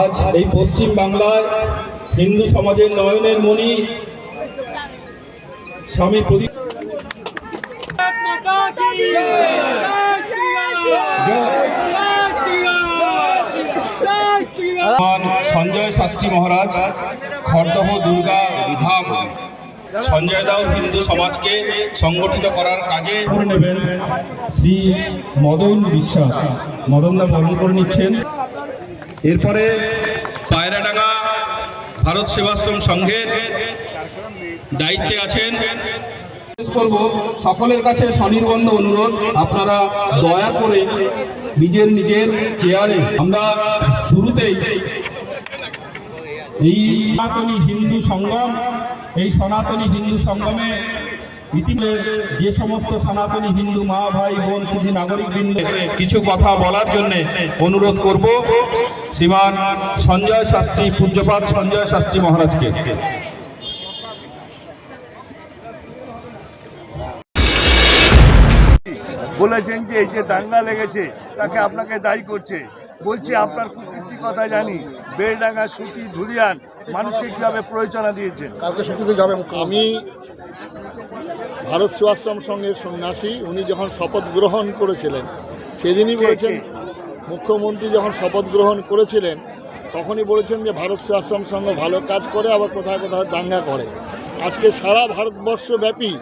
আজ এই পশ্চিম বাংলার হিন্দু সমাজের নয়নের মণি স্বামী প্রদীপ সঞ্জয় শাস্ত্রী মহারাজ, খর্দহ দুর্গা বিধাম। সঞ্জয় দাও হিন্দু সমাজকে সংগঠিত করার কাজে করে নেবেন শ্রী মদন বিশ্বাস। মদনদা বরণ করে নিচ্ছেন। এরপরে পায়রাডাঙ্গা ভারত সেবাশ্রম সংঘের দায়িত্বে আছেন। করব সকলের কাছে স্বনির্বন্ধ অনুরোধ, আপনারা দয়া করে নিজের নিজের চেয়ারে, আমরা শুরুতেই এই সনাতনী হিন্দু সঙ্গম, এই সনাতনী হিন্দু সঙ্গমে ইতিমধ্যে যে সমস্ত সনাতনী হিন্দু মা ভাই বোন সুধী কিছু কথা বলার জন্য অনুরোধ করব শ্রীমান সঞ্জয় শাস্ত্রী পূজ্যপাত সঞ্জয় শাস্ত্রী মহারাজকে। বলেছেন যে এই যে দাঙ্গা লেগেছে তাকে আপনাকে দায়ী করছে। বলছি আপনার একটি কথা জানি বেড়ডাঙ্গা সুটি ধুলিয়ান মানুষকে কীভাবে প্রয়োজনা দিয়েছেন? কালকে শুক্রবার যাবে আমি ভারত সেবাশ্রম সঙ্গে সন্ন্যাসী উনি যখন শপথ গ্রহণ করেছিলেন সেদিনই বলেছেন মুখ্যমন্ত্রী যখন শপথ গ্রহণ করেছিলেন তখনই বলেছেন যে ভারত সেবাশ্রম সংঘ ভালো কাজ করে আবার কোথায় কোথায় দাঙ্গা করে। আজকে সারা ভারতবর্ষব্যাপী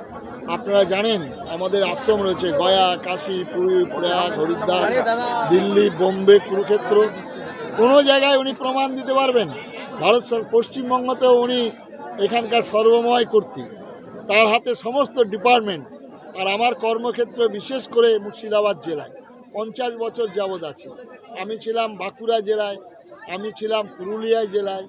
আপনারা জানেন আমাদের আশ্রম রয়েছে গয়া কাশী পুরী প্রয়াগ হরিদ্বার দিল্লি বোম্বে কুরুক্ষেত্র। কোনো জায়গায় উনি প্রমাণ দিতে পারবেন। ভারত পশ্চিমবঙ্গতেও উনি এখানকার সর্বময় কর্তৃ তার হাতে সমস্ত ডিপার্টমেন্ট আর আমার কর্মক্ষেত্র বিশেষ করে মুর্শিদাবাদ জেলায়। পঞ্চাশ বছর যাবৎ আছে। আমি ছিলাম বাঁকুড়া জেলায়, আমি ছিলাম পুরুলিয়া জেলায়,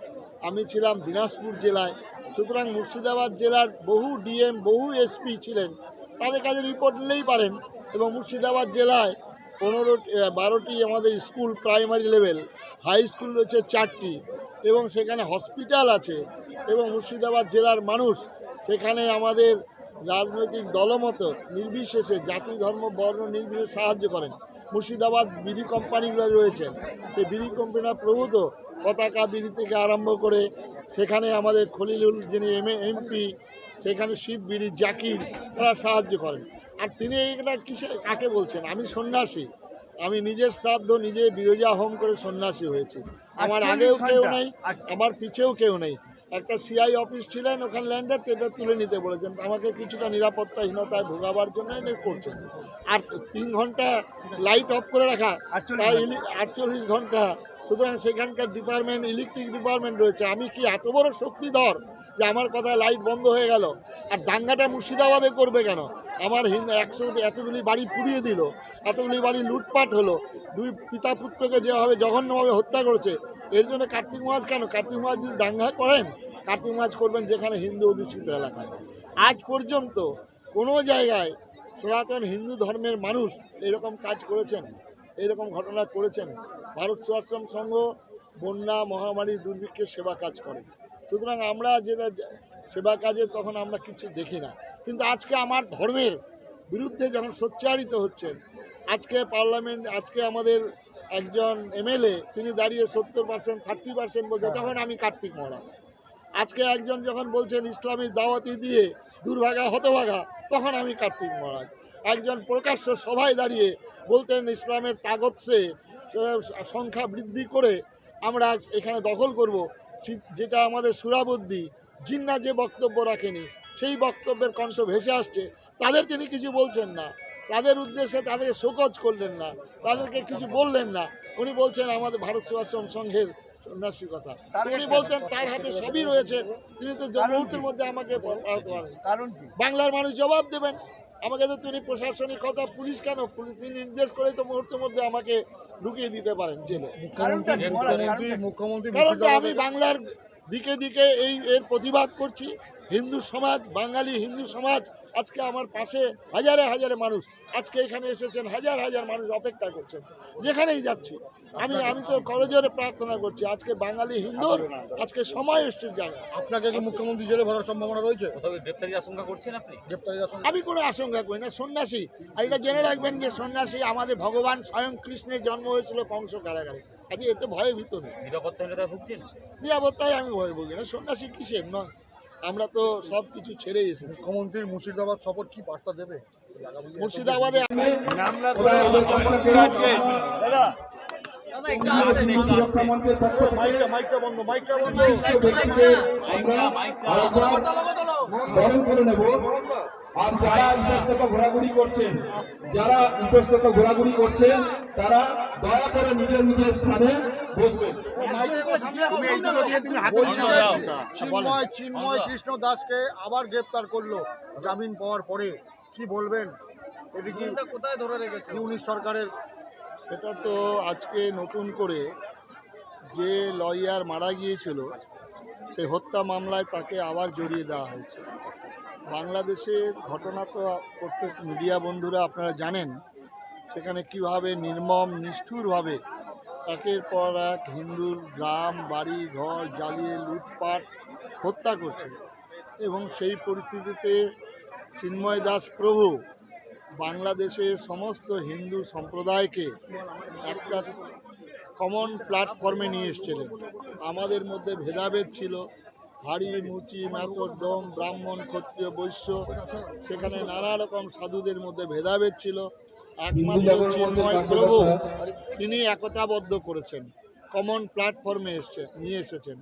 আমি ছিলাম দিনাজপুর জেলায়। সুতরাং মুর্শিদাবাদ জেলার বহু ডিএম, বহু এসপি ছিলেন। তাদের কাছে রিপোর্ট নিলেই পারেন এবং মুর্শিদাবাদ জেলায় পনেরো বারোটি আমাদের school primary level high school রয়েছে চারটি এবং সেখানে হসপিটাল আছে এবং মুর্শিদাবাদ জেলার মানুষ সেখানে আমাদের রাজনৈতিক দলমত নির্বিশেষে জাতি ধর্ম বর্ণ নির্বিশেষে সাহায্য করেন। মুর্শিদাবাদ বিড়ি কোম্পানিগুলো রয়েছে। সেই বিড়ি কোম্পানির প্রভূত পতাকা বিড়ি থেকে আরম্ভ করে সেখানে আমাদের খলিলুল যিনি এম এমপি সেখানে শিব বিড়ি জাকির তারা সাহায্য করেন। আর তিনি এইটা কিসে কাকে বলছেন? আমি সন্ন্যাসী। আমি নিজের শ্রাদ্ধ নিজে বিরোজা হোম করে সন্ন্যাসী হয়েছি। আমার আগেও কেউ নেই আমার পিছেও কেউ নেই। একটা সিআই অফিস ছিলেন ওখানে ল্যান্ডার এটা তুলে নিতে বলেছেন। আমাকে কিছুটা নিরাপত্তাহীনতায় ভোগাবার জন্য এটা করছেন। আর তিন ঘণ্টা লাইট অফ করে রাখা আটচল্লিশ ঘণ্টা। সুতরাং সেখানকার ডিপার্টমেন্ট ইলেকট্রিক ডিপার্টমেন্ট রয়েছে। আমি কি এত বড় শক্তিধর যে আমার কথায় লাইট বন্ধ হয়ে গেল? আর দাঙ্গাটা মুর্শিদাবাদে করবে কেন? আমার হিন্দু একশো এতগুলি বাড়ি পুড়িয়ে দিল এতগুলি বাড়ি লুটপাট হলো। দুই পিতা পুত্রকে যেভাবে জঘন্যভাবে হত্যা করেছে এর জন্য কার্তিক মাস কেন? কার্তিক মাস যদি দাঙ্গা করেন কার্তিক মাস করবেন যেখানে হিন্দু অধিষ্ঠিত এলাকায়। আজ পর্যন্ত কোনো জায়গায় সনাতন হিন্দু ধর্মের মানুষ এরকম কাজ করেছেন, এরকম ঘটনা করেছেন। ভারত সেবাশ্রম সংঘ বন্যা মহামারী দুর্ভিক্ষের সেবা কাজ করে। সুতরাং আমরা যেটা সেবা কাজে তখন আমরা কিছু দেখি না। কিন্তু আজকে আমার ধর্মের বিরুদ্ধে যখন সোচ্চারিত হচ্ছেন, আজকে পার্লামেন্ট, আজকে আমাদের একজন এমএলএ তিনি দাঁড়িয়ে সত্তর পার্সেন্ট থার্টি পার্সেন্ট বলছে তখন আমি কার্তিক মহারাজ আজকে একজন যখন বলছেন ইসলামী দাওয়াতি দিয়ে দুর্ভাগা হতভাগা তখন আমি কার্তিক মহারাজ একজন প্রকাশ্য সভায় দাঁড়িয়ে বলতেন ইসলামের তাগতসে সংখ্যা বৃদ্ধি করে আমরা এখানে দখল করব। যেটা আমাদের সুরাবুদ্ধি জিন্না যে বক্তব্য রাখেনি সেই বক্তব্যের কণ্ঠ ভেসে আসছে। তাদের তিনি কিছু বলছেন না। তাদের উদ্দেশ্যে তাদেরকে শোকজ করলেন না তাদেরকে কিছু বললেন না। উনি বলছেন আমাদের ভারত সেবাশ্রম সংঘের সন্ন্যাসী কথা। উনি বলতেন তার হাতে সবই রয়েছে তিনি তো মুহূর্তের মধ্যে আমাকে কারণ বাংলার মানুষ জবাব দেবেন আমাকে তো তিনি প্রশাসনিক কথা পুলিশ কেন? পুলিশ তিনি নির্দেশ করে তো মুহূর্তের মধ্যে আমাকে ঢুকিয়ে দিতে পারেন জেলে। কারণটা আমি বাংলার দিকে দিকে এই এর প্রতিবাদ করছি। হিন্দু সমাজ বাঙালি হিন্দু সমাজ আজকে আমার পাশে হাজারে হাজারে মানুষ। আজকে এখানে এসেছেন হাজার হাজার মানুষ অপেক্ষা করছেন। যেখানেই যাচ্ছি। আমি আমি তো করজোরে প্রার্থনা করছি। আজকে বাঙালি হিন্দুর আজকে সময় এসছে জায়গা আপনাকে কি মুখ্যমন্ত্রী জেলে ভরার সম্ভাবনা রয়েছে? গ্রেপ্তারির আশঙ্কা করছেন আপনি? গ্রেপ্তারের আমি কোনো আশঙ্কা করি না। সন্ন্যাসী। আর এটা জেনে রাখবেন যে সন্ন্যাসী আমাদের ভগবান স্বয়ং কৃষ্ণের জন্ম হয়েছিল কংস কারাগারে। আজকে এতে ভয়ে ভিতরে নিরাপত্তাহীনতায় ভুগছেন? নিরাপত্তায় আমি ভয় বলি না। সন্ন্যাসী কিসের? নয়। আমরা তো সব কিছু ছেড়ে এসেছি। মুখ্যমন্ত্রীর মুর্শিদাবাদ সফর কি বার্তা দেবে? মুর্শিদাবাদে আমরা কর্মসূচি আজকে দাদা। সুরক্ষা মঞ্চের পক্ষ থেকে মাইকটা বন্ধ। মাইকটা বন্ধ বিশিষ্ট ব্যক্তিদের আমরা আরেকবার বরণ করে নেব। আর যারা ইতস্তত ঘোরাঘুরি করছেন যারা ইতস্তত ঘোরাঘুরি করছেন তারা দয়া করে নিজের নিজের স্থানে বসবেন। চিন্ময় চিন্ময় কৃষ্ণ দাসকে আবার গ্রেপ্তার করল জামিন পাওয়ার পরে। কি বলবেন? এটি কি কোথায় ধরে রেখেছে? ইউনিশ সরকারের? সেটা তো আজকে নতুন করে যে লয়ার মারা গিয়েছিল সেই হত্যা মামলায় তাকে আবার জড়িয়ে দেওয়া হয়েছে। বাংলাদেশের ঘটনা তো প্রত্যেক মিডিয়া বন্ধুরা আপনারা জানেন, সেখানে কীভাবে নির্মম, নিষ্ঠুরভাবে একের পর এক হিন্দুর গ্রাম, বাড়ি, ঘর জ্বালিয়ে লুটপাট, হত্যা করছে। এবং সেই পরিস্থিতিতে চিন্ময় দাস প্রভু বাংলাদেশে সমস্ত হিন্দু সম্প্রদায়কে একটা কমন প্ল্যাটফর্মে নিয়ে এসেছিলেন। আমাদের মধ্যে ভেদাভেদ ছিল হাড়ি মুচি মেথর ডোম ব্রাহ্মণ ক্ষত্রিয় বৈশ্য সেখানে নানা রকম সাধুদের মধ্যে ভেদাভেদ ছিল। একমাত্র চিন্ময় প্রভু। তিনি একতাবদ্ধ করেছেন কমন প্ল্যাটফর্মে এসছে নিয়ে এসেছেন।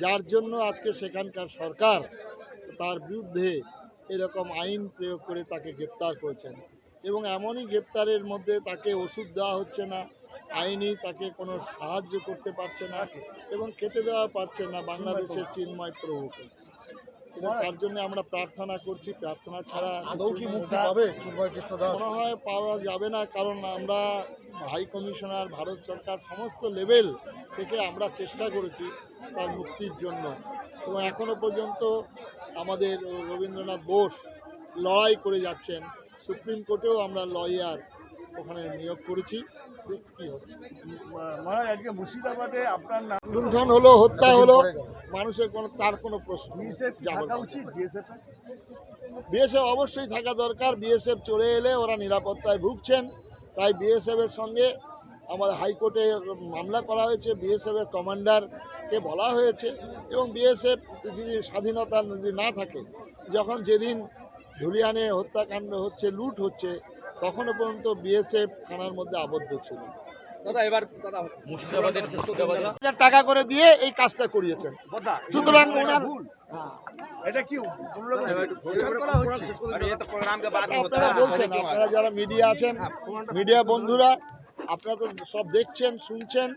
যার জন্য আজকে সেখানকার সরকার তার বিরুদ্ধে এরকম আইন প্রয়োগ করে তাকে গ্রেপ্তার করেছেন। এবং এমনই গ্রেপ্তারের মধ্যে তাকে ওষুধ দেওয়া হচ্ছে না। আইনি তাকে কোনো সাহায্য করতে পারছে না এবং খেতে দেওয়া পারছে না বাংলাদেশের চিন্ময় প্রভুকে। তার জন্য আমরা প্রার্থনা করছি। প্রার্থনা ছাড়া আদৌ কি মুক্তি পাবে? মনে হয় পাওয়া যাবে না কারণ আমরা হাই কমিশনার ভারত সরকার সমস্ত লেভেল থেকে আমরা চেষ্টা করেছি তার মুক্তির জন্য। এবং এখনও পর্যন্ত আমাদের রবীন্দ্রনাথ বোস লড়াই করে যাচ্ছেন। সুপ্রিম কোর্টেও আমরা লয়ার ওখানে নিয়োগ করেছি। মহারাজ আজকে মুর্শিদাবাদে আপনার নাম লুণ্ঠন হলো হত্যা হলো মানুষের কোনো তার কোনো প্রশ্ন। বিএসএফ থাকা। উচিত বিএসএফ বিএসএফ অবশ্যই থাকা দরকার। বিএসএফ চলে এলে ওরা নিরাপত্তায় ভুগছেন। তাই বিএসএফের সঙ্গে আমাদের হাইকোর্টে মামলা করা হয়েছে। বিএসএফের কমান্ডারকে বলা হয়েছে। এবং বিএসএফ যদি স্বাধীনতা যদি না থাকে যখন যেদিন ধুলিয়ানে হত্যাকাণ্ড হচ্ছে লুট হচ্ছে তখনও পর্যন্ত বিএসএফ থানার মধ্যে আবদ্ধ ছিল। টাকা করে দিয়ে এই কাজটা করিয়েছেন। সুতরাং ওনার হচ্ছে। আপনারা বলছেন আপনারা যারা মিডিয়া আছেন মিডিয়া বন্ধুরা আপনারা তো সব দেখছেন শুনছেন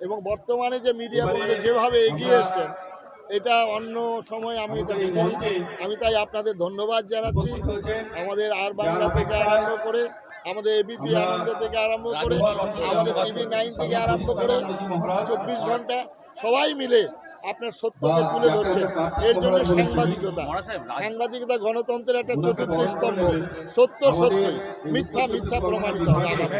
এবং বর্তমানে যে মিডিয়া বন্ধু যেভাবে এগিয়ে এসছেন এটা অন্য সময় আমি। আমি তাই আপনাদের ধন্যবাদ জানাচ্ছি। আমাদের আর বাংলা থেকে আরম্ভ করে আমাদের এবিপি আনন্দ থেকে আরম্ভ করে আমাদের টিভি নাইন থেকে আরম্ভ করে চব্বিশ ঘণ্টা সবাই মিলে আপনার সত্যকে তুলে ধরছে। এর জন্য সাংবাদিকতা। সাংবাদিকতা গণতন্ত্রের একটা চতুর্থ স্তম্ভ। সত্য সত্যই। মিথ্যা মিথ্যা প্রমাণিত হবে।